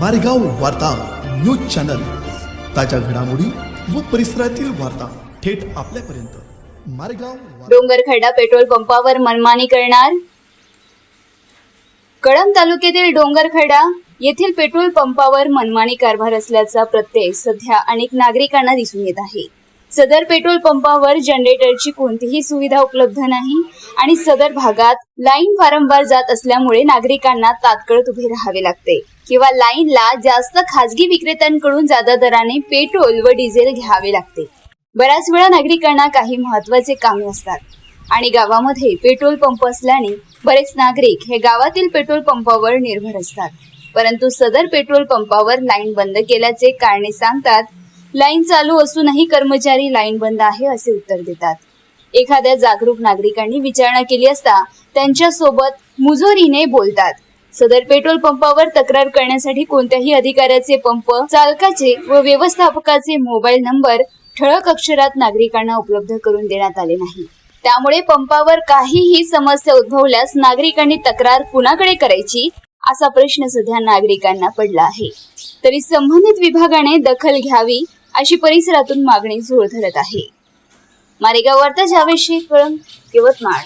मारेगाव वार्ता news channel. ताज्या घडामोडी व परिसरातील वार्ता थेट आपल्यापर्यंत. मारेगाव वार्ता. डोंगरखडा पेट्रोल पंपावर मनमानी करणार? कळंब तालुक्यातील डोंगरखडा येथील पेट्रोल पंपावर मनमानी कारभार असल्याचा प्रत्यय सध्या अनेक नागरिकांना दिसून येत आहे. सदर पेट्रोल पंपावर जनरेटरची कोणतीही सुविधा उपलब्ध नाही आणि सदर भागात लाईन वारंवार जात असल्यामुळे नागरिकांना तात्काळ उभे राहावे लागते. किंवा लाईनला जास्त खासगी विक्रेत्यांकडून जादा दराने पेट्रोल व डिझेल घ्यावे लागते. बऱ्याच वेळा नागरिकांना काही महत्त्वाचे कामे असतात. आणि गावामध्ये पेट्रोल पंप असल्याने बरेच नागरिक हे गावातील पेट्रोल पंपावर निर्भर असतात. परंतु सदर पेट्रोल पंपावर लाईन बंद केल्याचे कारणे सांगतात लाईन चालू असूनही कर्मचारी लाईन बंद आहे असे उत्तर देतात. एखाद्या जागरूक नागरिकांनी विचारणा केली असता त्यांच्यासोबत मुजोरीने बोलतात. सदर पेट्रोल पंपावर तक्रार करण्यासाठी कोणत्याही अधिकाऱ्याचे पंप चालकाचे व व्यवस्थापकाचे मोबाईल नंबर ठळक अक्षरात नागरिकांना उपलब्ध करून देण्यात आले नाही. त्यामुळे पंपावर काहीही समस्या उद्भवल्यास नागरिकांनी तक्रार कुणाकडे करायची असा प्रश्न सध्या नागरिकांना पडला आहे. तरी संबंधित विभागाने दखल घ्यावी अशी परिसरातून मागणी जोर धरत आहे. मारेगाव वार्ता जावेद कळून यवतमाळ